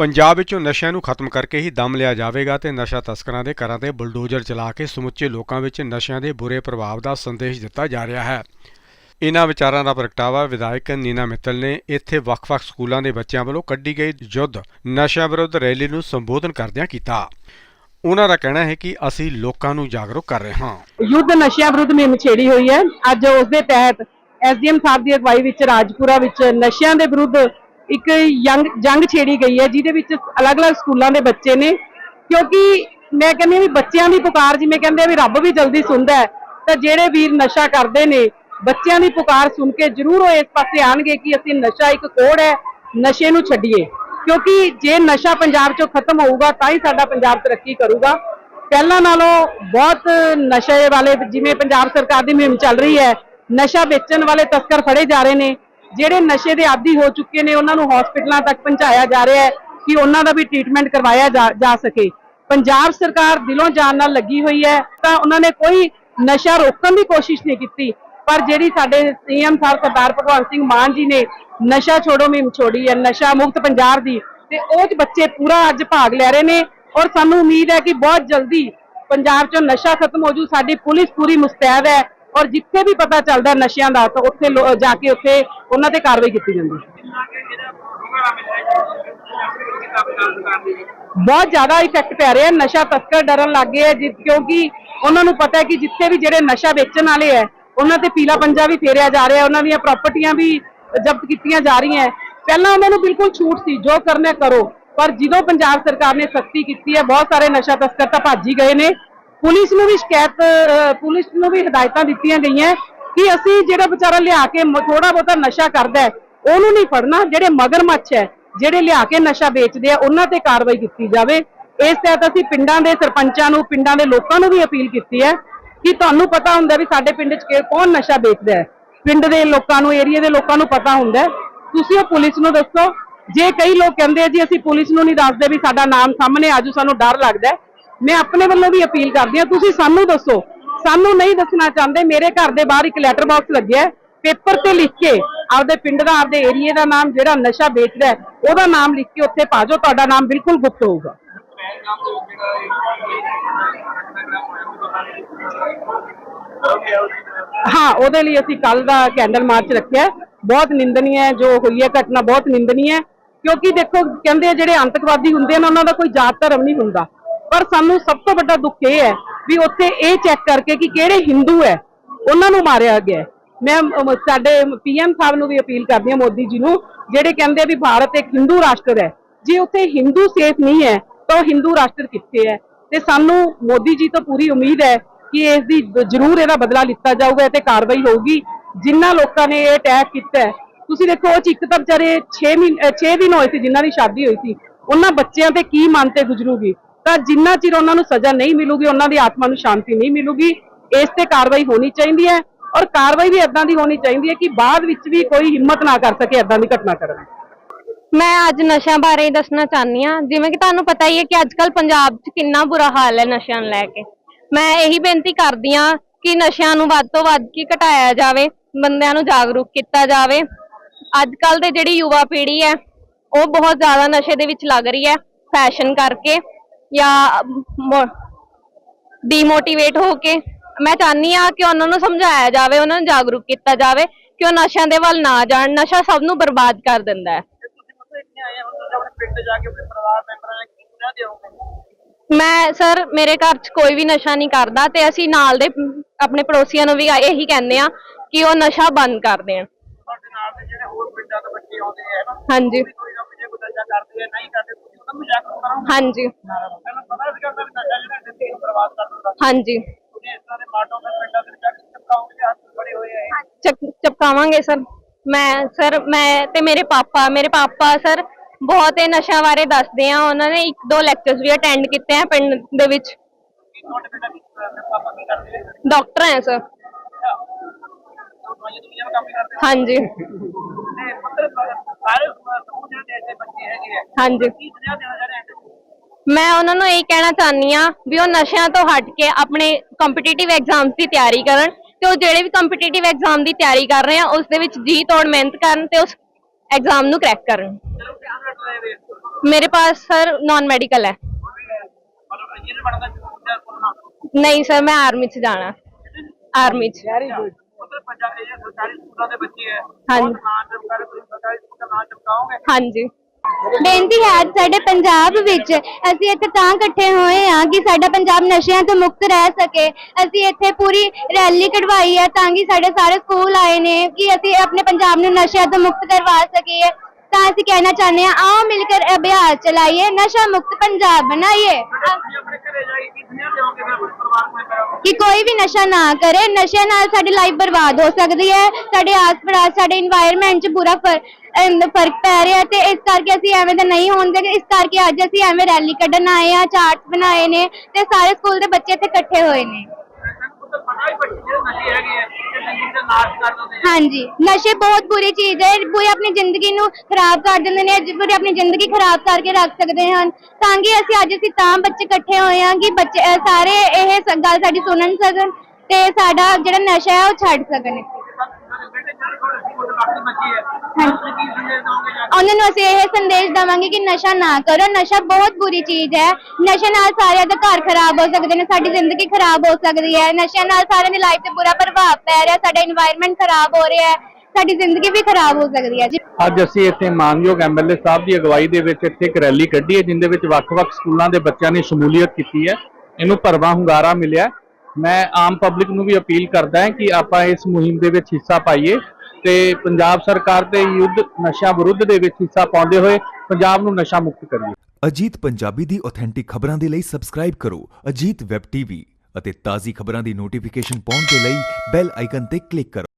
ਪੰਜਾਬ ਵਿੱਚੋਂ ਨਸ਼ਿਆਂ ਨੂੰ ਖਤਮ ਕਰਕੇ ਹੀ ਦਮ ਲਿਆ ਜਾਵੇਗਾ ਤੇ ਨਸ਼ਾ ਤਸਕਰਾਂ ਦੇ ਘਰਾਂ ਤੇ ਬੁਲਡੋਜ਼ਰ ਚਲਾ ਕੇ ਸਮੁੱਚੇ ਲੋਕਾਂ ਵਿੱਚ ਨਸ਼ਿਆਂ ਦੇ ਬੁਰੇ ਪ੍ਰਭਾਵ ਦਾ ਸੰਦੇਸ਼ ਦਿੱਤਾ ਜਾ ਰਿਹਾ ਹੈ। ਇਨ੍ਹਾਂ ਵਿਚਾਰਾਂ ਦਾ ਪ੍ਰਗਟਾਵਾ ਵਿਧਾਇਕ ਨੀਨਾ ਮਿੱਤਲ ਨੇ ਇੱਥੇ ਵੱਖ-ਵੱਖ ਸਕੂਲਾਂ ਦੇ ਬੱਚਿਆਂ ਵੱਲੋਂ ਕੱਢੀ ਗਈ ਯੁੱਧ ਨਸ਼ਾ ਵਿਰੁੱਧ ਰੈਲੀ ਨੂੰ ਸੰਬੋਧਨ ਕਰਦਿਆਂ ਕੀਤਾ। ਉਹਨਾਂ ਦਾ ਕਹਿਣਾ ਹੈ ਕਿ ਅਸੀਂ ਲੋਕਾਂ ਨੂੰ ਜਾਗਰੂਕ ਕਰ ਰਹੇ ਹਾਂ। ਯੁੱਧ ਨਸ਼ਿਆਂ ਵਿਰੁੱਧ ਮੁਹਿੰਮ ਛੇੜੀ ਹੋਈ ਹੈ। ਅੱਜ ਉਸ ਦੇ ਤਹਿਤ ਐਸਡੀਐਮ ਸਾਹਿਬ ਦੀ ਅਗਵਾਈ ਵਿੱਚ ਰਾਜਪੁਰਾ ਵਿੱਚ ਨਸ਼ਿਆਂ ਦੇ ਵਿਰੁੱਧ ਇੱਕ ਯੰਗ, ਜੰਗ ਛੇੜੀ ਗਈ ਹੈ, ਜਿਹਦੇ ਵਿੱਚ ਅਲੱਗ-ਅਲੱਗ ਸਕੂਲਾਂ ਦੇ ਬੱਚੇ ਨੇ। ਕਿਉਂਕਿ ਮੈਂ ਕਹਿੰਦੀ ਹਾਂ ਵੀ ਬੱਚਿਆਂ ਦੀ ਪੁਕਾਰ, ਜਿਵੇਂ ਕਹਿੰਦੇ ਆ ਵੀ ਰੱਬ ਵੀ ਜਲਦੀ ਸੁਣਦਾ ਹੈ, ਤਾਂ ਜਿਹੜੇ ਵੀਰ ਨਸ਼ਾ ਕਰਦੇ ਨੇ, ਬੱਚਿਆਂ ਦੀ ਪੁਕਾਰ ਸੁਣ ਕੇ ਜ਼ਰੂਰ ਉਹ ਇਸ ਪਾਸੇ ਆਣਗੇ ਕਿ ਅਸੀਂ ਨਸ਼ਾ ਇੱਕ ਕੋੜ ਹੈ, ਨਸ਼ੇ ਨੂੰ ਛੱਡੀਏ। ਕਿਉਂਕਿ ਜੇ ਨਸ਼ਾ ਪੰਜਾਬ ਚੋਂ ਖਤਮ ਹੋਊਗਾ, ਤਾਂ ਹੀ ਸਾਡਾ ਪੰਜਾਬ ਤਰੱਕੀ ਕਰੂਗਾ। ਪਹਿਲਾਂ ਨਾਲੋਂ ਬਹੁਤ ਨਸ਼ੇ ਵਾਲੇ, ਜਿਵੇਂ ਪੰਜਾਬ ਸਰਕਾਰ ਦੀ ਮੁਹਿੰਮ ਚੱਲ ਰਹੀ ਹੈ, ਨਸ਼ਾ ਵੇਚਣ ਵਾਲੇ ਤਸਕਰ ਫੜੇ ਜਾ ਰਹੇ ਨੇ। ਜਿਹੜੇ ਨਸ਼ੇ ਦੇ ਆਦੀ ਹੋ ਚੁੱਕੇ ਨੇ, ਉਹਨਾਂ ਨੂੰ ਹਸਪੀਟਲਾਂ ਤੱਕ ਪਹੁੰਚਾਇਆ ਜਾ ਰਿਹਾ ਹੈ ਕਿ ਉਹਨਾਂ ਦਾ ਵੀ ਟ੍ਰੀਟਮੈਂਟ ਕਰਵਾਇਆ ਜਾ- ਸਕੇ। ਪੰਜਾਬ ਸਰਕਾਰ ਦਿਲੋਂ ਜਾਨ ਨਾਲ ਲੱਗੀ ਹੋਈ ਹੈ, ਤਾਂ ਉਹਨਾਂ ਨੇ ਕੋਈ ਨਸ਼ਾ ਰੋਕਣ ਦੀ ਕੋਸ਼ਿਸ਼ ਨਹੀਂ ਕੀਤੀ। ਪਰ ਜਿਹੜੀ ਸਾਡੇ ਸੀਐਮ ਸਾਹਿਬ ਸਰਦਾਰ ਭਗਵੰਤ ਸਿੰਘ ਮਾਨ ਜੀ ਨੇ ਨਸ਼ਾ ਛੋੜੋ ਮੁਹਿੰਮ ਛੋੜੀ ਹੈ, ਨਸ਼ਾ ਮੁਕਤ ਪੰਜਾਬ ਦੀ, ਤੇ ਉਹ 'ਚ ਬੱਚੇ ਪੂਰਾ ਅੱਜ ਭਾਗ ਲੈ ਰਹੇ ਨੇ ਔਰ ਸਾਨੂੰ ਉਮੀਦ ਹੈ ਕਿ ਬਹੁਤ ਜਲਦੀ ਪੰਜਾਬ 'ਚੋਂ ਨਸ਼ਾ ਖਤਮ ਹੋ ਜੂ, ਸਾਡੀ ਪੁਲਿਸ ਪੂਰੀ ਮੁਸਤੈਦ ਹੈ। ਔਰ ਜਿੱਥੇ ਵੀ ਪਤਾ ਚੱਲਦਾ ਨਸ਼ਿਆਂ ਦਾ ਤਾਂ ਉੱਥੇ ਜਾ ਕੇ ਉੱਥੇ ਉਹਨਾਂ ਤੇ ਕਾਰਵਾਈ ਕੀਤੀ ਜਾਂਦੀ। ਬਹੁਤ ਜ਼ਿਆਦਾ ਇਫੈਕਟ ਪੈ ਰਿਹਾ ਨਸ਼ਾ ਤਸਕਰ ਡਰਨ ਲੱਗ ਗਏ ਹੈ ਜਿ- ਕਿਉਂਕਿ ਉਹਨਾਂ ਨੂੰ ਪਤਾ ਹੈ ਕਿ ਜਿੱਥੇ ਵੀ ਜਿਹੜੇ ਨਸ਼ਾ ਵੇਚਣ ਵਾਲੇ ਹੈ ਉਹਨਾਂ ਤੇ ਪੀਲਾ ਪੰਜਾ ਵੀ ਫੇਰਿਆ ਜਾ ਰਿਹਾ ਉਹਨਾਂ ਦੀਆਂ ਪ੍ਰਾਪਰਟੀਆਂ ਵੀ ਜ਼ਬਤ ਕੀਤੀਆਂ ਜਾ ਰਹੀਆਂ। ਪਹਿਲਾਂ ਉਹਨਾਂ ਨੂੰ ਬਿਲਕੁਲ ਛੂਟ ਸੀ ਜੋ ਕਰਨਾ ਕਰੋ ਪਰ ਜਦੋਂ ਪੰਜਾਬ ਸਰਕਾਰ ਨੇ ਸਖਤੀ ਕੀਤੀ ਹੈ ਬਹੁਤ ਸਾਰੇ ਨਸ਼ਾ ਤਸਕਰ ਤਾਂ ਭੱਜ ਹੀ ਗਏ ਨੇ। ਪੁਲਿਸ ਨੂੰ ਵੀ ਸ਼ਿਕਾਇਤ ਪੁਲਿਸ ਨੂੰ ਵੀ ਹਦਾਇਤਾਂ ਦਿੱਤੀਆਂ ਗਈਆਂ ਕਿ ਅਸੀਂ ਜਿਹੜਾ ਵਿਚਾਰਾ ਲਿਆ ਕੇ ਥੋੜਾ ਬਹੁਤਾ ਨਸ਼ਾ ਕਰਦਾ ਹੈ, ਉਹਨੂੰ ਨਹੀਂ ਫੜਨਾ, ਜਿਹੜੇ ਮਗਰਮੱਛ ਹੈ, ਜਿਹੜੇ ਲਿਆ ਕੇ ਨਸ਼ਾ ਵੇਚਦੇ ਆ, ਉਹਨਾਂ ਤੇ ਕਾਰਵਾਈ ਕੀਤੀ ਜਾਵੇ। ਇਸ ਤਹਿਤ ਅਸੀਂ ਪਿੰਡਾਂ ਦੇ ਸਰਪੰਚਾਂ ਨੂੰ, ਪਿੰਡਾਂ ਦੇ ਲੋਕਾਂ ਨੂੰ ਵੀ ਅਪੀਲ ਕੀਤੀ ਹੈ ਕਿ ਤੁਹਾਨੂੰ ਪਤਾ ਹੁੰਦਾ ਵੀ ਸਾਡੇ ਪਿੰਡ 'ਚ ਕਿ- ਕੌਣ ਨਸ਼ਾ ਵੇਚਦਾ ਹੈ। ਪਿੰਡ ਦੇ ਲੋਕਾਂ ਨੂੰ ਏਰੀਆ ਦੇ ਲੋਕਾਂ ਨੂੰ ਪਤਾ ਹੁੰਦਾ ਤੁਸੀਂ ਉਹ ਪੁਲਿਸ ਨੂੰ ਦੱਸੋ। ਜੇ ਕਈ ਲੋਕ ਕਹਿੰਦੇ ਆ ਜੀ, ਅਸੀਂ ਪੁਲਿਸ ਨੂੰ ਨਹੀਂ ਦੱਸਦੇ ਵੀ ਸਾਡਾ ਨਾਮ ਸਾਹਮਣੇ ਆਜੂ ਸਾਨੂੰ ਡਰ ਲੱਗਦਾ ਮੈਂ ਆਪਣੇ ਵੱਲੋਂ ਵੀ ਅਪੀਲ ਕਰਦੀ ਹਾਂ, ਤੁਸੀਂ ਸਾਨੂੰ ਦੱਸੋ। ਸਾਨੂੰ ਨਹੀਂ ਦੱਸਣਾ ਚਾਹੁੰਦੇ, ਮੇਰੇ ਘਰ ਦੇ ਬਾਹਰ ਇੱਕ ਲੈਟਰ ਬਾਕਸ ਲੱਗਿਆ ਪੇਪਰ ਤੇ ਲਿਖ ਕੇ ਆਪਦੇ ਪਿੰਡ ਦਾ, ਆਪਦੇ ਏਰੀਏ ਦਾ ਨਾਮ, ਜਿਹੜਾ ਨਸ਼ਾ ਵੇਚਦਾ ਉਹਦਾ ਨਾਮ ਲਿਖ ਕੇ ਉੱਥੇ ਪਾ ਜਾਓ, ਤੁਹਾਡਾ ਨਾਮ ਬਿਲਕੁਲ ਗੁਪਤ ਹੋਊਗਾ। ਹਾਂ, ਉਹਦੇ ਲਈ ਅਸੀਂ ਕੱਲ ਦਾ ਕੈਂਡਲ ਮਾਰਚ ਰੱਖਿਆ ਬਹੁਤ ਨਿੰਦਨੀ ਹੈ, ਜੋ ਹੋਈ ਹੈ ਘਟਨਾ ਬਹੁਤ ਨਿੰਦਨੀ ਹੈ। ਕਿਉਂਕਿ ਦੇਖੋ, ਕਹਿੰਦੇ ਆ ਜਿਹੜੇ ਅੰਤਕਵਾਦੀ ਹੁੰਦੇ ਨੇ ਉਹਨਾਂ ਦਾ ਕੋਈ ਜਾਤ ਧਰਮ ਨਹੀਂ ਹੁੰਦਾ। ਪਰ ਸਾਨੂੰ ਸਭ ਤੋਂ ਵੱਡਾ ਦੁੱਖ ਇਹ ਹੈ ਵੀ ਉੱਥੇ ਇਹ ਚੈੱਕ ਕਰਕੇ ਕਿ ਕਿਹੜੇ ਹਿੰਦੂ ਹੈ ਉਹਨਾਂ ਨੂੰ ਮਾਰਿਆ ਗਿਆ ਮੈਂ ਅਮ, ਸਾਡੇ ਪੀਐਮ ਸਾਹਿਬ ਨੂੰ ਵੀ ਅਪੀਲ ਕਰਦੀ ਹਾਂ ਮੋਦੀ ਜੀ ਨੂੰ ਜਿਹੜੇ ਕਹਿੰਦੇ ਵੀ ਭਾਰਤ ਇੱਕ ਹਿੰਦੂ ਰਾਸ਼ਟਰ ਹੈ ਜੇ ਉੱਥੇ ਹਿੰਦੂ ਸੇਫ ਨਹੀਂ ਹੈ ਤਾਂ ਉਹ ਹਿੰਦੂ ਰਾਸ਼ਟਰ ਕਿੱਥੇ ਹੈ? ਤੇ ਸਾਨੂੰ ਮੋਦੀ ਜੀ ਤੋਂ ਪੂਰੀ ਉਮੀਦ ਹੈ ਕਿ ਇਸ ਦੀ ਜ਼ਰੂਰ ਇਹਦਾ ਬਦਲਾ ਲਿੱਤਾ ਜਾਊਗਾ ਤੇ ਕਾਰਵਾਈ ਹੋਊਗੀ। ਜਿਨ੍ਹਾਂ ਲੋਕਾਂ ਨੇ ਇਹ ਅਟੈਕ ਕੀਤਾ ਤੁਸੀਂ ਦੇਖੋ ਉਹ 'ਚ ਇੱਕ ਤਾਂ ਵਿਚਾਰੇ 6 ਮਹੀਨੇ 6 ਦਿਨ ਹੋਏ ਸੀ ਜਿਨ੍ਹਾਂ ਦੀ ਸ਼ਾਦੀ ਹੋਈ ਸੀ ਉਹਨਾਂ ਬੱਚਿਆਂ ਤੇ ਕੀ ਮਨ ਤੇ ਗੁਜ਼ਰੂਗੀ? ਤਾਂ ਜਿੰਨਾ ਚਿਰ ਉਹਨਾਂ ਨੂੰ ਸਜ਼ਾ ਨਹੀਂ ਮਿਲੂਗੀ, ਉਹਨਾਂ ਦੀ ਆਤਮਾ ਨੂੰ ਸ਼ਾਂਤੀ ਨਹੀਂ ਮਿਲੂਗੀ, ਇਸ ਤੇ ਕਾਰਵਾਈ ਹੋਣੀ ਚਾਹੀਦੀ ਹੈ ਔਰ ਕਾਰਵਾਈ ਵੀ ਇਦਾਂ ਦੀ ਹੋਣੀ ਚਾਹੀਦੀ ਹੈ ਕਿ ਬਾਅਦ ਵਿੱਚ ਵੀ ਕੋਈ ਹਿੰਮਤ ਨਾ ਕਰ ਸਕੇ ਇਦਾਂ ਦੀ ਘਟਨਾ ਕਰਨ ਮੈਂ ਅੱਜ ਨਸ਼ਿਆਂ ਬਾਰੇ ਹੀ ਦੱਸਣਾ ਚਾਹਨੀ ਆ ਜਿਵੇਂ ਕਿ ਤੁਹਾਨੂੰ ਪਤਾ ਹੀ ਹੈ ਕਿ ਅੱਜ ਕੱਲ ਪੰਜਾਬ 'ਚ ਕਿੰਨਾ ਬੁਰਾ ਹਾਲ ਹੈ ਨਸ਼ਿਆਂ ਨੂੰ ਲੈ ਕੇ। ਮੈਂ ਇਹੀ ਬੇਨਤੀ ਕਰਦੀ ਆ ਕਿ ਨਸ਼ਿਆਂ ਨੂੰ ਵੱਧ ਤੋਂ ਵੱਧ ਕੀ ਘਟਾਇਆ ਜਾਵੇ, ਬੰਦਿਆਂ ਨੂੰ ਜਾਗਰੂਕ ਕੀਤਾ ਜਾਵੇ। ਅੱਜ ਕੱਲ ਦੇ ਜਿਹੜੀ ਯੁਵਾ ਪੀੜ੍ਹੀ ਹੈ, ਉਹ ਬਹੁਤ ਜ਼ਿਆਦਾ ਨਸ਼ੇ ਦੇ ਵਿੱਚ ਲੱਗ ਰਹੀ ਹੈ, ਫੈਸ਼ਨ ਕਰਕੇ। ਜਾਂ ਡੀਮੋਟੀਵੇਟ ਹੋ ਕੇ ਮੈਂ ਚਾਹਨੀ ਆ ਕਿ ਉਹਨਾਂ ਨੂੰ ਸਮਝਾਇਆ ਜਾਵੇ ਉਹਨਾਂ ਨੂੰ ਜਾਗਰੂਕ ਕੀਤਾ ਜਾਵੇ ਕਿ ਉਹ ਨਸ਼ਿਆਂ ਦੇ ਵੱਲ ਨਾ ਜਾਣ ਨਸ਼ਾ ਸਭ ਨੂੰ ਬਰਬਾਦ ਕਰ ਦਿੰਦਾ ਹੈ। ਮੈਂ ਸਰ ਮੇਰੇ ਘਰ 'ਚ ਕੋਈ ਵੀ ਨਸ਼ਾ ਨਹੀਂ ਕਰਦਾ ਤੇ ਅਸੀਂ ਨਾਲ ਦੇ ਆਪਣੇ ਪੜੋਸੀਆਂ ਨੂੰ ਵੀ ਇਹੀ ਕਹਿੰਦੇ ਆ ਕਿ ਉਹ ਨਸ਼ਾ ਬੰਦ ਕਰ ਦੇਣ। ਹਾਂਜੀ। ਹਾਂਜੀ। ਹਾਂਜੀ। ਚਪਕਾਵਾਂਗੇ ਸਰ। ਮੈਂ ਸਰ ਮੈਂ ਤੇ ਮੇਰੇ ਪਾਪਾ ਮੇਰੇ ਪਾਪਾ ਸਰ ਬਹੁਤ ਇਹ ਨਸ਼ਾ ਬਾਰੇ ਦੱਸਦੇ ਆ। ਉਹਨਾਂ ਨੇ ਇੱਕ ਦੋ ਲੈਕਚਰਸ ਵੀ ਅਟੈਂਡ ਕੀਤੇ ਆ ਪਿੰਡ ਦੇ ਵਿੱਚ। ਡਾਕਟਰ ਹੈ ਸਰ। ਹਾਂਜੀ। ਹਾਂਜੀ। ਮੈਂ ਉਹਨਾਂ ਨੂੰ ਇਹ ਕਹਿਣਾ ਚਾਹਨੀ ਆ ਵੀ ਉਹ ਨਸ਼ਿਆਂ ਤੋਂ ਹਟ ਕੇ ਆਪਣੇ ਕੰਪੀਟੀਟਿਵ ਐਗਜ਼ਾਮਸ ਦੀ ਤਿਆਰੀ ਕਰਨ ਤੇ ਉਹ ਜਿਹੜੇ ਵੀ ਕੰਪੀਟੀਟਿਵ ਐਗਜ਼ਾਮ ਦੀ ਤਿਆਰੀ ਕਰ ਰਹੇ ਆ, ਉਸ ਦੇ ਵਿੱਚ ਜੀ ਤੋੜ ਮਿਹਨਤ ਕਰਨ ਤੇ ਉਸ ਐਗਜ਼ਾਮ ਨੂੰ ਕਰੈਕ ਕਰਨ। ਮੇਰੇ ਪਾਸ ਸਰ ਨਾਨ ਮੈਡੀਕਲ ਹੈ। ਨਹੀਂ ਸਰ, ਮੈਂ ਆਰਮੀ 'ਚ ਜਾਣਾ। ਆਰਮੀ 'ਚ। ਹਾਂਜੀ। ਬੇਨਤੀ ਹੈ ਸਾਡੇ ਪੰਜਾਬ ਵਿੱਚ ਅਸੀਂ ਇੱਥੇ ਤਾਂ ਇਕੱਠੇ ਹੋਏ ਹਾਂ ਕਿ ਸਾਡਾ ਪੰਜਾਬ ਨਸ਼ਿਆਂ ਤੋਂ ਮੁਕਤ ਰਹਿ ਸਕੇ। ਅਸੀਂ ਇੱਥੇ ਪੂਰੀ ਰੈਲੀ ਕਢਵਾਈ ਹੈ ਤਾਂ ਕਿ ਸਾਡੇ ਸਾਰੇ ਸਕੂਲ ਆਏ ਨੇ ਕਿ ਅਸੀਂ ਆਪਣੇ ਪੰਜਾਬ ਨੂੰ ਨਸ਼ਿਆਂ ਤੋਂ ਮੁਕਤ ਕਰਵਾ ਸਕੀਏ। ਤਾਂ ਅਸੀਂ ਕਹਿਣਾ ਚਾਹੁੰਦੇ ਹਾਂ, ਆਓ ਮਿਲ ਕੇ ਅਭਿਆਸ ਚਲਾਈਏ, ਨਸ਼ਾ ਮੁਕਤ ਪੰਜਾਬ ਬਣਾਈਏ। ਕਿ ਕੋਈ ਵੀ ਨਸ਼ਾ ਨਾ ਕਰੇ ਨਸ਼ੇ ਨਾਲ ਸਾਡੀ ਲਾਈਫ ਬਰਬਾਦ ਹੋ ਸਕਦੀ ਹੈ, ਸਾਡੇ ਆਸ-ਪਾਸ ਸਾਡੇ এনवायरमेंट 'ਚ ਬੁਰਾ ਫ਼ਰਕ ਪੈ ਰਿਹਾ ਤੇ ਇਸ ਕਰਕੇ ਅਸੀਂ ਐਵੇਂ ਤਾਂ ਨਹੀਂ ਹੋਣ ਦੇ ਇਸ ਕਰਕੇ ਅੱਜ ਅਸੀਂ ਐਵੇਂ ਰੈਲੀ ਕੱਢਣ ਆਏ ਆ ਚਾਰਟ ਬਣਾਏ ਨੇ ਤੇ ਸਾਰੇ ਸਕੂਲ ਦੇ ਬੱਚੇ ਇੱਥੇ ਇਕੱਠੇ ਹੋਏ ਨੇ। ਹਾਂਜੀ, ਨਸ਼ੇ ਬਹੁਤ ਬੁਰੀ ਚੀਜ਼ ਹੈ ਪੂਰੀ ਆਪਣੀ ਜ਼ਿੰਦਗੀ ਨੂੰ ਖਰਾਬ ਕਰ ਦਿੰਦੇ ਨੇ, ਅੱਜ ਪੂਰੀ ਆਪਣੀ ਜ਼ਿੰਦਗੀ ਖਰਾਬ ਕਰਕੇ ਰੱਖ ਸਕਦੇ ਹਨ। ਤਾਂ ਕਿ ਅਸੀਂ ਅੱਜ ਅਸੀਂ ਤਾਂ ਬੱਚੇ ਇਕੱਠੇ ਹੋਏ ਹਾਂ ਕਿ ਬੱਚੇ ਸਾਰੇ ਇਹ ਗੱਲ ਸਾਡੀ ਸੁਣਨ ਸਕਣ ਤੇ ਸਾਡਾ ਜਿਹੜਾ ਨਸ਼ਾ ਹੈ ਉਹ ਛੱਡ ਸਕਣ ਉਹਨਾਂ ਨੂੰ ਅਸੀਂ ਇਹ ਸੰਦੇਸ਼ ਦਵਾਂਗੇ ਕਿ ਨਸ਼ਾ ਨਾ ਕਰੋ ਨਸ਼ਾ ਬਹੁਤ ਬੁਰੀ ਚੀਜ਼ ਹੈ। ਨਸ਼ੇ ਨਾਲ ਸਾਰਿਆਂ ਦਾ ਘਰ ਖਰਾਬ ਹੋ ਸਕਦੇ ਨੇ ਸਾਡੀ ਜ਼ਿੰਦਗੀ ਖਰਾਬ ਹੋ ਸਕਦੀ ਹੈ। ਨਸ਼ੇ ਨਾਲ ਸਾਰਿਆਂ ਦੀ ਲਾਈਫ ਤੇ ਬੁਰਾ ਪ੍ਰਭਾਵ ਪੈ ਰਿਹਾ ਸਾਡਾ এনवायरमेंट ਖਰਾਬ ਹੋ ਰਿਹਾ ਹੈ ਸਾਡੀ ਜ਼ਿੰਦਗੀ ਵੀ ਖਰਾਬ ਹੋ ਸਕਦੀ ਹੈ ਜੀ। ਅੱਜ ਅਸੀਂ ਇੱਥੇ ਮਾਨਯੋਗ ਐਮਐਲਏ ਸਾਹਿਬ ਦੀ ਅਗਵਾਈ ਦੇ ਵਿੱਚ ਇੱਥੇ ਇੱਕ ਰੈਲੀ ਕੱਢੀ ਹੈ ਜਿੰਦੇ ਵਿੱਚ ਵੱਖ-ਵੱਖ ਸਕੂਲਾਂ ਦੇ ਬੱਚਿਆਂ ਨੇ ਸ਼ਮੂਲੀਅਤ ਕੀਤੀ ਹੈ। ਇਹਨੂੰ ਭਰਵਾ ਹੁੰਗਾਰਾ ਮਿਲਿਆ ਮੈਂ ਆਮ ਪਬਲਿਕ ਨੂੰ ਵੀ ਅਪੀਲ ਕਰਦਾ ਹਾਂ ਕਿ ਆਪਾਂ ਇਸ ਮੁਹਿੰਮ ਦੇ ਵਿੱਚ ਹਿੱਸਾ ਪਾਈਏ। ਤੇ ਪੰਜਾਬ ਸਰਕਾਰ ਦੇ ਯੁੱਧ ਨਸ਼ਾ ਵਿਰੁੱਧ ਦੇ ਵਿੱਚ ਹਿੱਸਾ ਪਾਉਂਦੇ ਹੋਏ ਪੰਜਾਬ ਨੂੰ ਨਸ਼ਾ ਮੁਕਤ ਕਰੀਏ। ਅਜੀਤ ਪੰਜਾਬੀ ਦੀ ਆਥੈਂਟਿਕ ਖਬਰਾਂ ਦੇ ਲਈ ਸਬਸਕ੍ਰਾਈਬ ਕਰੋ, ਅਜੀਤ ਵੈਬ ਟੀਵੀ ਅਤੇ ਤਾਜ਼ੀ ਖਬਰਾਂ ਦੀ ਨੋਟੀਫਿਕੇਸ਼ਨ ਪਾਉਣ ਦੇ ਲਈ ਬੈਲ ਆਈਕਨ ਤੇ ਕਲਿੱਕ ਕਰੋ।